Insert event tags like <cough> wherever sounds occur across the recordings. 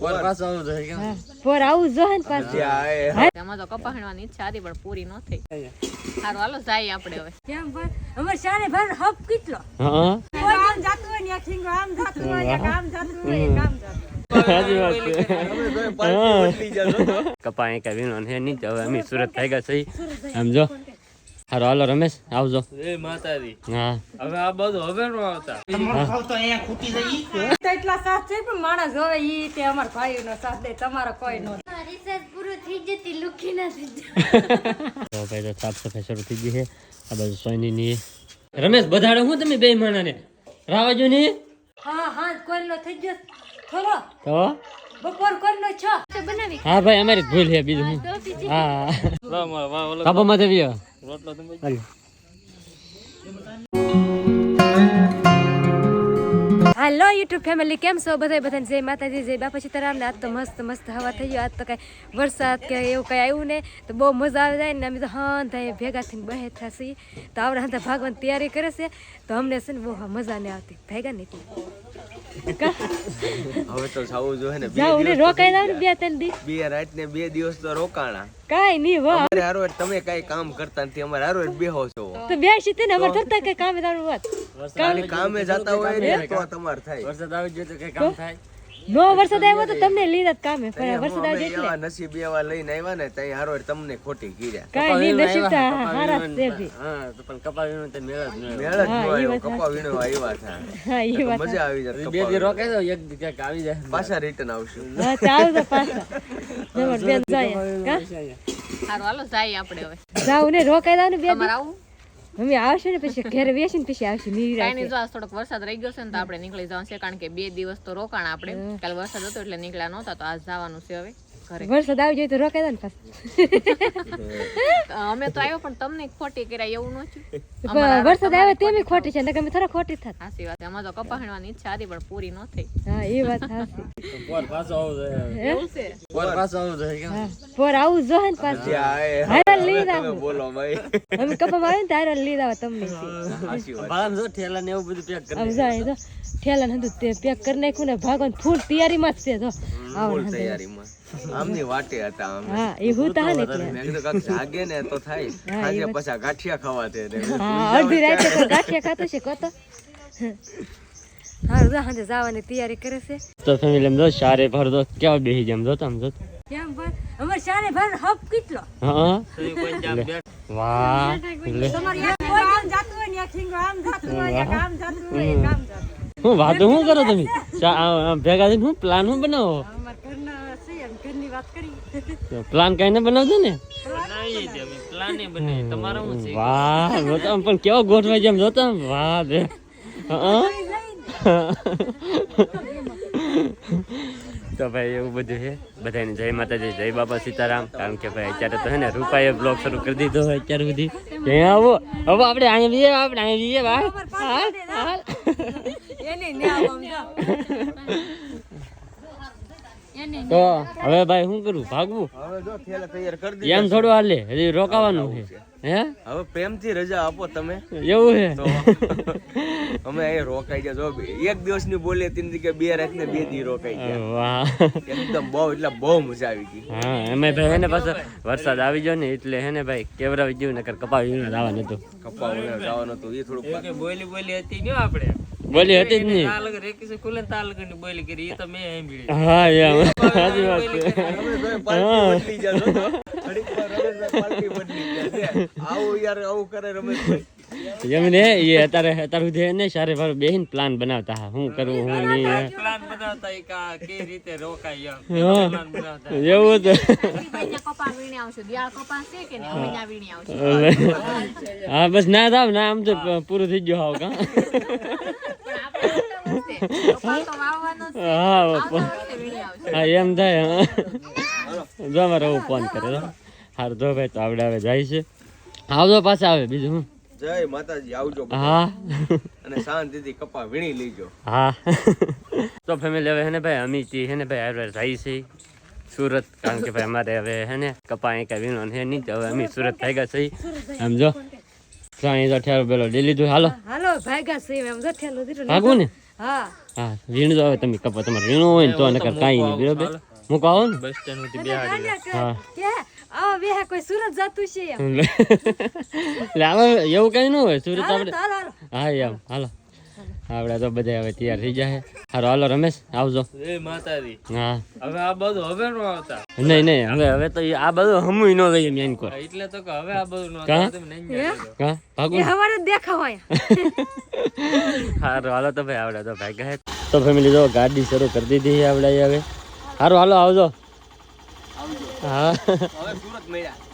પર આવું પોર જો ને પાછું. એમાં તો કપા વીણવાની ઈચ્છા હતી પણ પૂરી ન થઈ. સારું હાલો જાય આપણે હવે. કેમ પણ અમાર શાને ભાર હપ કેટલો? હા આમ જાતું હોય ને એક આમ જાતું હોય આમ જાતું હોય આમ જાતું સાચી વાત છે. કપા એક છે નહીં હવે અમે સુરત થઈ. ગયા સહી આમ જો. હારો હાલો રમેશ આવજો. એ માતાજી. હા. હવે આ બધું હવે નો આવતા તો એટલા સાથ છે પણ માણસ હવે ઈ તે અમાર ભાઈનો સાથ દે તમારો કોઈ નો. રિસર્ચ પૂરું થઈ જતી લુકી નથી તો ભાઈ તો સાફ સફાઈ શરૂ થઈ ગઈ છે. આ બાજુ સોની ની રમેશ બધાડો હું તમે બે માણાને? રાવાજો ને હા હા કોઈ નો થઈ ગયો. થોડો. તો? બપોર કોઈ નો છો? તો બનાવી હા ભાઈ અમારી ભૂલ છે બીજું હું તો હા. લો મારા રોટલો તમે હાલો. હાલો યુટ્યુબ ફેમિલી કેમ છો? બધા બધાને જય માતાજી જય બાપા સીતારામ આજ તો મસ્ત મસ્ત હવા થઈ ગયો. આજ તો કઈ વરસાદ કે એવું કઈ આવ્યું ને તો બહુ મજા આવી જાય ને અમે તો હા થાય ભેગા થઈને બહે થશે. તો આવડે હા ભાગવાની તૈયારી કરે છે. તો અમને છે ને બહુ મજા નહીં આવતી. ભેગા નહીં હવે તો જાવું જોઈએ ને. દિવસ રોકાઈ જાવ ને બે ત્રણ દી. બે રાત ને બે દિવસ તો રોકાણા. કાંઈ નહીં વાહ. અમારે હારો તમે કઈ કામ કરતા નથી અમારે હારો બેહો છો. તો બેસી ને અમારે કે કઈ કામે જવાનું વાત કામે જતા હોય ને તો તમારે થાય. વરસાદ આવી ગયો તો કઈ કામ થાય. નો વરસાદ આવ્યો તો તમને લીધા કામે પણ વરસાદ આવ્યો એટલે નસીબ એવા લઈને આવ્યા ને તઈ હારો તમને ખોટી ગીર્યા કાઈ ની નસીબ તા હારા છે ભી હા તો પણ કપા વીણો તે મેળ જ ન મેળ જ ન આવ્યો કપા વીણો આવ્યા હતા હા ઈ વાત મજા આવી જાય બે દી રોકે દો એક દી ક્યાંક આવી જાય પાછા રિટર્ન આવશું હા ચાલ તો પાછા જબર બેન જાય સારું હાલો જાય આપણે હવે જાવ ને રોકાઈ જાવ ને બે તમારે આવું મમ્મી આવશે ને પછી ઘરે બેસીને પછી આવશે કાંઈ કાઈ નહીં જો આજ થોડોક વરસાદ રહી ગયો છે ને તો આપણે નીકળી જવાનું છે કારણ કે બે દિવસ તો રોકાણ આપણે. કાલ વરસાદ હતો એટલે નીકળ્યા નહોતા તો આજ જવાનું છે હવે. ઘરે વરસાદ આવી જાય તો જાવ ને પાછું. અમે તો આવ્યો પણ તમને ખોટી કર્યા એવું ન થયું. પણ વરસાદ આવે તેમ ખોટી છે નકર અમે થોડા ખોટી થાત. સાચી વાત અમાર તો કપાણવાની ઈચ્છા હતી પણ પૂરી ન થઈ. હા એ વાત સાચી પર પાછો આવું જોઈએ. એવું છે? પર પાછો આવું જોઈએ કેમ? હા આવું જો ને પાછું. હારા તમે બોલો ભાઈ. અમે કપામાં આવે ને તારે લીધા તમને. સાચી વાત બાળાને જો ઠેલા ને એવું બધું પેક કરી આમ જાય જો. ઠેલા ને તે પેક કરી નાખ્યું ને ભાગવાનું ફૂલ તૈયારીમાં જ છે જો. આવ ફૂલ તૈયારીમાં. આમની વાટે હતા અમે. હા એ હું તા ને એટલે મેં કીધું કાક જાગે ને તો થાય. આજે પછી ગાંઠિયા ખાવા દે. હા અડધી રાતે તો ગાંઠિયા ખાતો છે કોતો હા જા હાંજે જવાની તૈયારી કરે છે. તો ફેમિલી જો સારે ભર દો કેવા બેહી જેમ જો તમ જો. કેમ ભર અમાર સારે ભર હપ કેટલો? હા? કોઈ ત્યાં બે વાહ. તમારે એક કોઈ આમ જાતું હોય ને એક આમ જાતું હોય આમ જાતું હોય આમ જાતું હું વાતો શું કરો તમે? <laughs> આ- આ ભેગા થઈને હું પ્લાન શું બનાવો અમાર ઘરના છે એમ ઘરની વાત કરી પ્લાન કઈ ને બનાવજો ને? બનાવીએ છીએ અમે. પ્લાન એ બનાવીએ તમારે શું છે. વાહ જોતા પણ કેવો ગોઠવાય જેમ જોતા વાહ બે તો ભાઈ એવું બધું છે. બધાને જય માતાજી જય બાબા સીતારામ. કારણ કે ભાઈ અત્યારે તો હે ને રૂપાએ બ્લોગ શરૂ કરી દીધો હોય અત્યાર સુધી. ત્યાં આવો? હવે આપણે અહીંયા જઈએ આપણે અહીંયા જઈએ ભાઈ હાલ હાલ તો હવે ભાઈ શું કરું? ભાગવું? હવે જો થેલા તૈયાર કરી દીધા એમ થોડું હાલે હજી રોકાવાનું છે. હે? હવે પ્રેમથી રજા આપો તમે. એવું છે? અમે એ રોકાઈ ગયા. જો એક દિવસની બોલીએ તેની કે બે રાત ને બે દી રોકાઈ ગયા. વાહ. એકદમ બહુ એટલે બહુ મજા આવી ગઈ. હા એમાં ભાઈ હેને પાછો વરસાદ આવી ગયો ને એટલે હેને ભાઈ કેવરાવી ગયું નકર કપાવી જવાનું હતું. કપાવી જવાનું હતું. એ થોડુંક બોલી બોલી હતી ને આપણે. બોલી હતી જ નહીં હા એમ સાચી વાત છે અમે જોઈ પાલટી બદલી ગયા જો તો. ઘડીક વાર રમેશભાઈ પાલટી બદલી ગયા છે. આવું કરે રમેશભાઈ એમ ને, એ અત્યારે અત્યાર સુધી હે સારે ભારે બેહીને પ્લાન બનાવતા હા શું કરવું હું નહીં કા રીતે રોકાય હા. એવું તો હા, બસ ના થાવ, ના, આમ તો પૂરું થઈ ગયો હાવ કા કપા તો વાવવાનો જ છે. હા એમ થાય હા. જો અમારે હું ફોન કરે હાર જો ભાઈ તો આવડે હવે જાય છે. આવજો પાછા આવે બીજું હું જય માતાજી આવજો હા. અને શાંતિથી કપા વીણી લેજો. હા. તો ફેમિલી હવે હે ને ભાઈ અમિતી હે ને ભાઈ જાય છે. સુરત કારણ કે ભાઈ અમારે હવે હે ને કપા અહીં કાંઈ વીણો હે નહીં તો હવે અમે સુરત થઈ ગયા છીએ સમજો જો ત્રણ હજાર પેલો લઈ લીધું હાલો. હાલો ભાગ્યા છીએ એમ જો ઠેલો દીધો ભાગવું ને. હા. હા વીણ તો તમે કપા તમારે વીણો હોય ને તો નકર કાંઈ નહીં બરોબર? હું કહો ને. બસ સ્ટેન્ડ સુધી બેહાડી હા. બે કોઈ સુરત જાતું છે એમ. <laughs> એવું કઈ ન હોય સુરત આપણે હા એમ હાલો. આપણે તો બધા હવે તૈયાર થઈ જાય હારો હાલો રમેશ આવજો. એ માતાજી. હા. હવે આ બધું હવે નો આવતા. નહીં નહીં હવે હવે તો આ બધું હમુય ન ગઈ મેન કો એટલે તો કે હવે આ બધું નો આવતા તમે નહીં કા? ભાગો? એ હવારે દેખાવાય. <laughs> હારો હાલો તો ભાઈ આવડે તો ભાઈ કહે તો ફેમિલી જો ગાડી શરૂ કરી દીધી છે આપણે અહીં હવે. હારું હાલો આવજો. હા.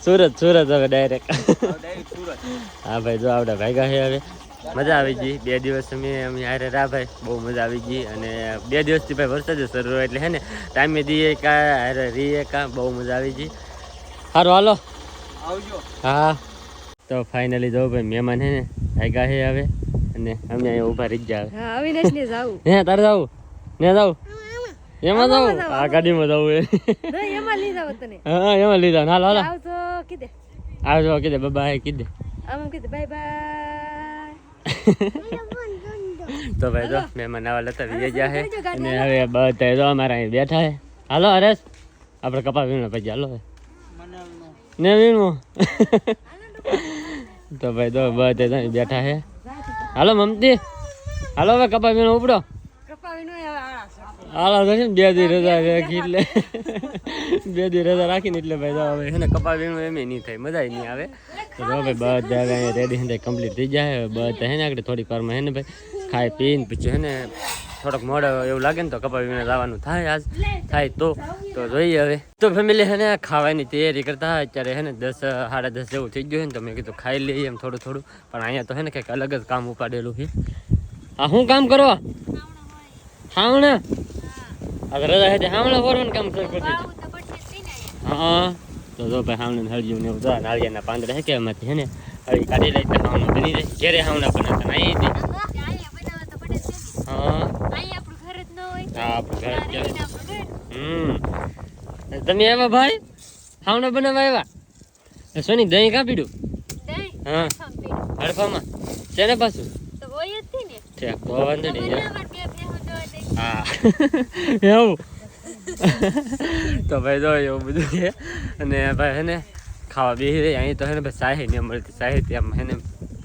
સુરત સુરત સુરત હવે ડાયરેક્ટ હા ભાઈ જો આપણે ભાગ્યા છે હવે. મજા આવી ગઈ. બે દિવસ અમે અમે હારે રહ્યા ભાઈ. બહુ મજા આવી ગઈ અને બે દિવસથી ભાઈ વરસાદ જ શરૂ એટલે હે ને ટાઈમે દઈએ કા હારે રહીએ કા બહુ મજા આવી ગઈ. સારું હાલો. આવજો. હા. તો ફાઇનલી જો ભાઈ મહેમાન હે ને આગા હે હવે અને અમે અહીંયા ઊભા રહી જ જાય હા અવિનાશ ને જાવ. હે તારે જાવ? ને જાવ? એમાં જાવ? આ ગાડીમાં જાવ એ. એમાં લઈ જાવ તને. હા એમાં લીધા હાલો હાલો. આવજો કીધે. આવજો કીધે. બાબા કીધે. આમ કીધે બાય બાય. <laughs> તો ભાઈ જો મહેમાન આવા લેતા વીએ જાહે અને હવે બધા તો અમારા અહીં બેઠા છે હાલો હરેશ. આપણે કપા વીણો પછી હાલો. ને વીણો <laughs> તો ભાઈ તો બધા તો બેઠા છે હાલો મમતી. હાલો હવે કપા વીણો ઉપડો. હાલો તો ને બે દી રજા રાખી એટલે. બે દી રજા રાખીને એટલે ભાઈ જાવ હવે એને કપા વીણું એમ નહીં થાય મજા નહીં આવે. તો જો ભાઈ બધા અહીંયા રેડી હે કમ્પ્લીટ થઈ જાય. હવે બધા હે ને આગળ થોડીક વારમાં હે ને ભાઈ ખાઈ પીને પછી હે ને થોડોક મોડો એવું લાગે ને તો કપા વીણે લાવવાનું થાય આજ થાય તો તો જોઈએ હવે. તો ફેમિલી હે ને ખાવાની તૈયારી કરતા હોય અત્યારે હે ને દસ સાડા દસ જેવું થઈ ગયું છે ને તો મેં કીધું ખાઈ લઈએ એમ થોડું થોડું. પણ અહીંયા તો હે ને કંઈક અલગ જ કામ ઉપાડેલું છે. આ શું કામ કરો? હાવણા રજા હતી હાવણા ફરવાનું કામ શરૂ કરી હા તો જો ભાઈ હાવણા હળજ્યું ને બધા નાળિયેરના પાંદડા હે કે એમાંથી હે ને હળી કાઢી લઈ તો બની જાય ઘેરે હાવણા બનાવતા ને હા હા. હમ તમે આવ્યા ભાઈ હાવણા બનાવવા આવ્યા સોની દહીં કાપીડું હા હડફામાં છે ને પાછું કોઈ તો વાંધો નહીં. હા. એવું? તો ભાઈ જો એવું બધું છે. અને ભાઈ હે ને ખાવા બેસી રહી. અહીં તો હે ને ભાઈ સાહી નહીં મળતી સાહિત્ય આમ હે ને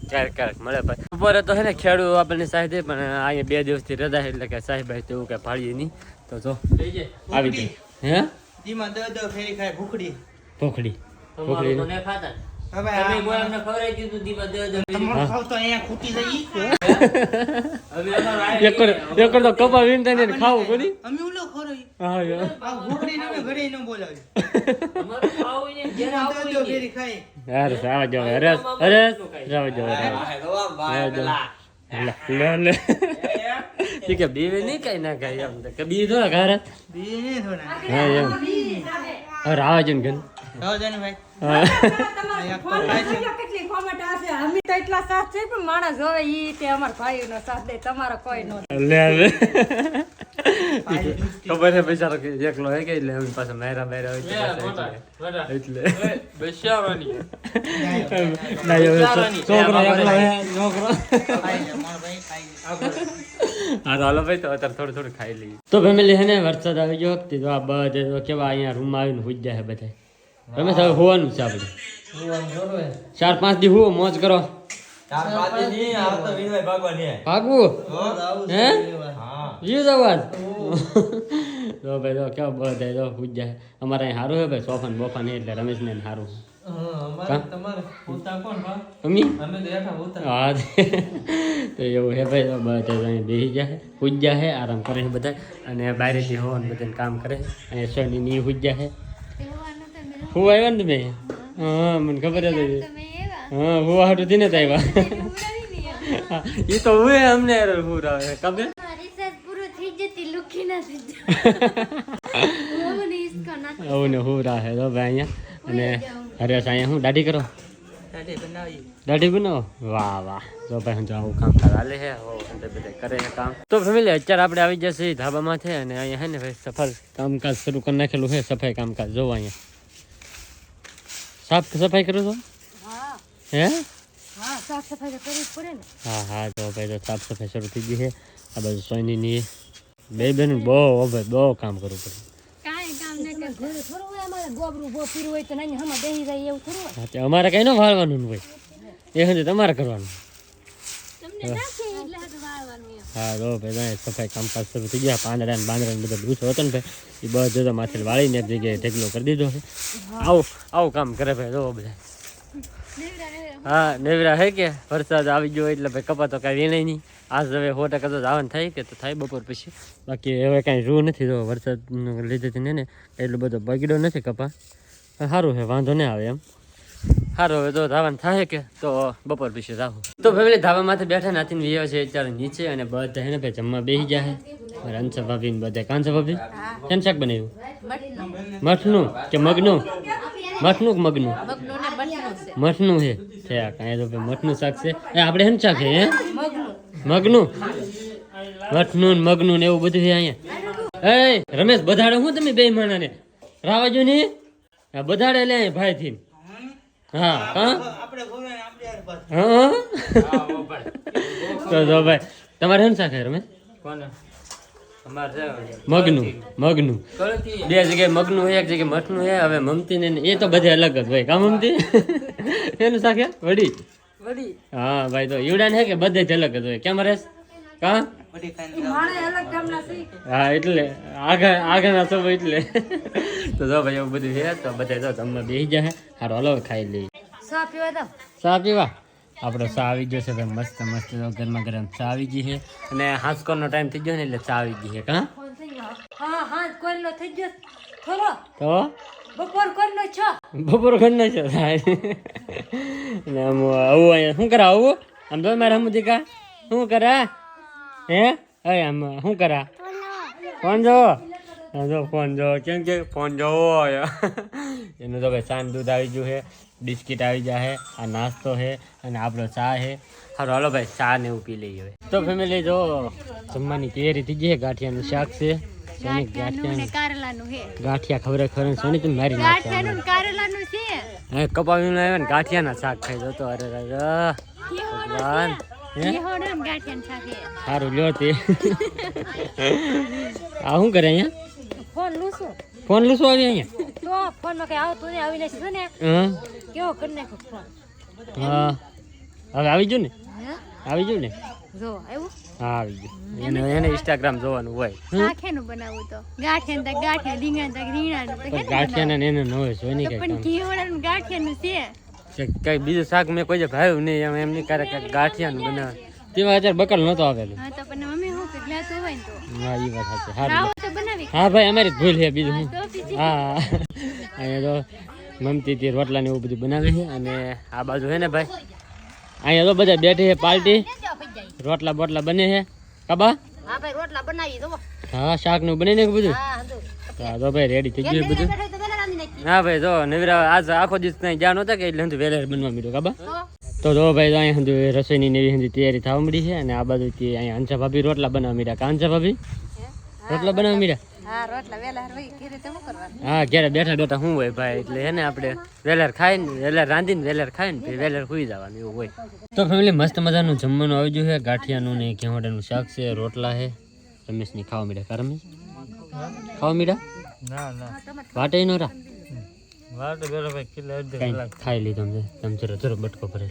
ક્યારેક ક્યારેક મળે ભાઈ. બપોરે તો હે ને ખેડૂત આપણને સાહી દે પણ અહીંયા બે દિવસથી રજા એટલે કે સાહેબ ભાઈ તો એવું કઈ ભાળીએ નહીં. તો જો આવી જાય હે? ભૂખડી. ભોખડી. ભોખડી હવે તમે આ- ખવડાવી દીધું દીમાં દસ દસ ખાવ તો અહીંયા ખૂટી જઈ હવે અમારું એક વાર એક વાર તો કપા વીણતા ને ખાવું કરી અમે ઓલો ખોરોઈ હા યાર. આ ભૂખડીને અમે ઘરે ન બોલાવી અમારું ખાવું ઘેર ખાય યાર સાવા જો જાવ લે લે ઠીક બીવે નહીં કઈ ના કઈ એમ કે બી ઘર થોડા. હા એમ. ઘન ભાઈ. ખબર છે બિચારો કે એકલો હે કે એટલે એમ પાસે મેરા મેરા હોય. એટલે ના છોકરો એકલો હે ખાઈ લઈએ તો ફેમિલી હે ને વરસાદ આવી ગયો કેવા અહીંયા રૂમમાં આવીને હુઈ જાય બધા તમે હવે હોવાનું છે આપણે. ચાર પાંચ દી હુઓ મોજ કરો. ભાગવું? હે? જવાજ ભાઈ કેવા બધા હુઈ જાય. અમારે અહીં સારું હે ભાઈ સોફાન ને બોફા ને એટલે રમેશ ને સારું હા તો એવું હે ભાઈ બધા અહીં બેસી જાય જાય આરામ કરે છે બધા અને બહારેથી હોવાનું બધાને કામ કરે અહીંયા સોની ની હુઈ જાય હું આવ્યા ને તમે? હા મને ખબર હતી. હા હું હાટું થઈને જ આવ્યા. એ તો હું અમને હું આવે ખબર? <laughs> ને હું રાહે તો અહીંયા અને હરેશ અહીંયા હું દાઢી કરો? દાઢી બનાવો? વાહ વાહ. તો ભાઈ હું તો આવું કામ ચાલે છે બધા કામ. તો ફેમિલી અત્યારે આપણે આવી જશે ધાબામાં છે અને અહીંયા હે ને ભાઈ સફર કામકાજ શરૂ કરી નાખેલું છે સફાઈ કામકાજ. જોવા અહીંયા. સાફ સફાઈ કરો છો? હે. હા? સાફ સફાઈ કરવી પડે ને. હા હા તો ભાઈ તો સાફ સફાઈ શરૂ થઈ ગઈ છે. આ બાજુ સોનીની બે બેન બહુ હવે બહુ કામ કરવું પડે. અમારે કઈ ન વાળવાનું હોય. એ હજુ તમારે કરવાનું તમને નાખી એટલે હાથું વાળવાનું એમ. હા જો ભાઈ સફાઈ કામકાજ શરૂ થઈ ગયા. પાંદડા ને બાંદડા ને બધો લૂછો હતો ને ભાઈ. એ બધો તો માથે વાળીને એક જગ્યાએ ઢેકલો કરી દીધો આવું આવું કામ કરે ભાઈ જો બધા. હા, નેવરા હે કે? વરસાદ આવી ગયો એટલે ભાઈ કપા તો કાંઈ વેણાય નહીં. આજ હવે સો ટકા તો જવાનું થાય કે તો થાય બપોર પછી. બાકી હવે કાંઈ રૂ નથી તો વરસાદ લીધેથી ને ને એટલો બધો બગડ્યો નથી કપા. સારું છે વાંધો નહીં આવે એમ. સારું હવે તો ધાવાનું થાય કે? તો બપોર પછી રાહુ. તો ફેમિલી ધાબા માથે બેઠા નાથી વિયો છે અત્યારે નીચે અને બધા એને ને ભાઈ જમવા બેસી જાય છે અંશા ભાભી ને બધા. કાંસા ભાભી? કેમ શાક બનાવ્યું? મઠનું કે મગનું? મઠનું કે મગનું? મઠનું છે. આ કાંઈ તો મઠનું શાક છે. એ આપણે એમ શાક છે, હે? મગનું? મઠનું ને મગનું ને એવું બધું છે અહીંયા. એ રમેશ, બધાડે હું તમે બે માણાને? રાવાજો ને બધાડે લે ભાઈ થી તો જો ભાઈ તમારે શું શાક અમારે મગનું મગનું. બે જગ્યાએ મગનું હોય એક જગ્યાએ મઠનું હે હવે મમતી ને એ તો બધે અલગ જ હોય. કા મમતી? એનું શાક વડી? વડી. હા ભાઈ તો યુડાન હે કે બધે જ અલગ જ હોય? કેમ રેસ કા? હા એટલે આગળ આગળના સબ એટલે. તો જો ભાઈ એવું બધું છે તો બધા જો તમને બેસી જાય હારો હલો ખાઈ લઈએ. સા પીવા તો ચા પીવા? આપણો ચા આવી ગયો છે ભાઈ મસ્ત મસ્ત ગરમા ગરમ ચા આવી ગઈ છે. અને હાંસકોરનો ટાઈમ થઈ ગયો ને એટલે ચા આવી ગઈ છે હા હા કોઈનો થઈ ગયો. થોડો. તો? બપોર કોઈનો છો? બપોર ઘર છે થાય આમ આવું અહીંયા શું કરા આવું? આમ તો મારા હમું દીકા શું કરા? હે? અરે આમ શું કરા? કોણ જો જો ફોન જોવો. કેમ કે ફોન જોવો <laughs> એનું તો ભાઈ સાંજ દૂધ આવી ગયું છે બિસ્કિટ આવી ગયા છે આ નાસ્તો છે અને આપણો ચા છે. સારું હાલો ભાઈ ચા ને એવું પી લઈએ તો ફેમિલી જો જમવાની તૈયારી થઈ ગઈ છે ગાંઠિયાનું શાક છે. શેની ગાંઠિયાનું કારેલાનું હે ગાંઠિયા ખબર ખબર સોની તમે મારી ગાંઠિયાનું કારેલાનું છે. કપાવીને આવ્યા ને ગાંઠિયાના શાક ખાઈ જતો અરે રાજા ભગવાન. હે? હે સારું લ્યો તે. <laughs> આ શું કરે અહીંયા? ફોન લૂસું. ફોન લૂસું આવી અહીંયા? તો ફોનમાં કઈ આવતું નહીં આવીને છે ને હા? કેવો કરી નાખો ફોન? હા. હવે આવી ગયું ને? આવી ગયું ને? જો આવ્યું? હા આવી ગયું. એને એને ઇન્સ્ટાગ્રામ જોવાનું હોય? શાકેનું બનાવવું તો. ગાંઠિયા ને તો ગાંઠિયા રીંગણ તો રીંગણ તો ગાંઠિયાના ને એને ન હોય જોઈ નહીં પણ કામ. ઘી વાળાનું ગાંઠિયાનું છે. કઈ બીજું શાક મેં કોઈ ભાવ્યું નહીં એમ એમ નહીં કરે કે ગાંઠિયાનું બનાવે. તેમાં અત્યારે બકલ નહોતો આવેલું. હા તો પણ મમ્મી શું કે લેતું હોય તો હા એ વાત સાચી. સારું તો બનાવી. હા ભાઈ અમારી ભૂલ છે બીજું હું હા. અહીંયા તો મમતી તે રોટલા ને એવું બધું બનાવે છે અને આ બાજુ છે ને ભાઈ અહીંયા તો બધા બેઠી છે પાર્ટી. રોટલા બોટલા બને છે. કબા હા ભાઈ રોટલા બનાવી દો હા શાકનું બની ને બધું? હા તો ભાઈ રેડી થઈ ગયું બધું. હા ભાઈ જો નવીરા આજ આખો દિવસ ત્યાં જ્યાં નહોતા કે એટલે હંધુ વહેલા બનવા મીડું કબા તો જો ભાઈ અહીંયા હંધુ રસોઈની નેવી હંધી તૈયારી થવા મળી છે અને આ બાજુથી અહીંયા અંશા ભાભી રોટલા બનાવવા માંડ્યા. કા અંશા ભાભી? રોટલા બનાવવા મીડ્યા? હા ઘરે તો શું કરવાનું? હા ઘરે બેઠા બેઠા શું હોય ભાઈ? એટલે હે ને આપણે વેલર ખાઈને વેલર રાંધીને વેલર ખાઈને ને વેલર સુઈ જવાનું એવું હોય. તો ફેમિલી મસ્ત મજાનું જમવાનું આવી ગયું છે. ગાંઠિયાનું ને ઘેવાડાનું શાક છે રોટલા છે. રમેશની ખાવા મીડા કા રમેશ? ખાવા મીડા ના ના. વાટે નો રા વાટ બેરો ભાઈ કિલો અડધો કઈ ખાઈ લીધો તમે. તમે જરો જરો બટકો ભરે.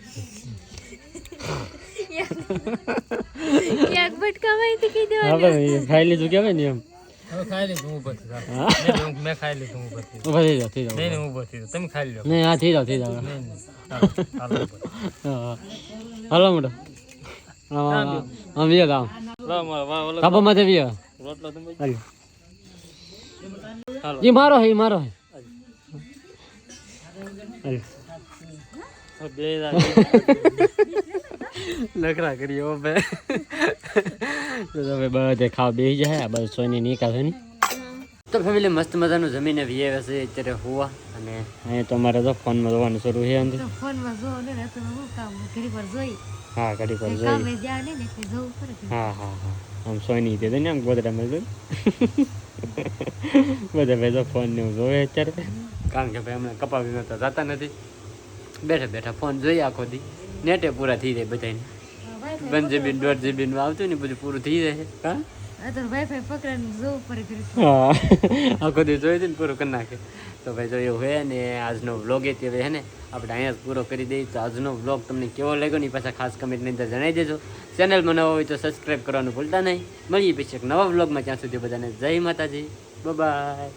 તો કીધું ભાઈ ખાઈ લીધું કેવાય ને એમ? ખાઈ લીધું હું પછી મેં ખાઈ લીધું હું થઈ જાઓ થઈ જાઓ નહીં હું પછી તમે ખાઈ લો નહીં હા થઈ હા હાલો મોટો. હા હા વિયો ગામ. કાપા માથે વિયો રોટલો તમે હાલો. મારો હે મારો હે. હાલો. કરી બે. તો તમે બધે ખાવા બેસી જાય આ બધું સોની નિકાલ છે તો ફેમિલી મસ્ત મજાનું જમીને વીએ છે અત્યારે હોવા અને અહીંયા તો અમારે તો ફોનમાં જોવાનું શરૂ છે અંદર. ફોનમાં જો ને તમે હું કામ ઘડી પર જોઈ. હા ઘડી પર જોઈ. કામે જ્યાં ને એટલે જવું પડે હા હા હા. આમ સોની તે ને આમ ગોદડામાં જોઈ <laughs> બધા ભાઈ તો ફોન ને જોવે અત્યારે. કારણ કે ભાઈ હમણાં કપાવી તો જતા નથી. બેઠા બેઠા ફોન જોઈએ આખો દી. નેટે પૂરા થઈ જાય બધાને વન જીબી દોઢ જીબી નું આવતું ને બધું પૂરું થઈ જાય. છે હા આ તો વાઈફાઈ પકડીને જોવું પડે ઘરે. હા. આખો દિવસ જોઈ ને પૂરું કરી નાખે. તો ભાઈ જો એવું હે ને આજનો વ્લોગ એ તે હે ને આપણે અહીંયા જ પૂરો કરી દઈએ. તો આજનો વ્લોગ તમને કેવો લાગ્યો ને એ પાછા ખાસ કમેન્ટની અંદર જણાવી દેજો. ચેનલમાં નવો હોય તો સબસ્ક્રાઈબ કરવાનું ભૂલતા નહીં. મળીએ પછી એક નવા વ્લોગમાં ત્યાં સુધી બધાને જય માતાજી. બાય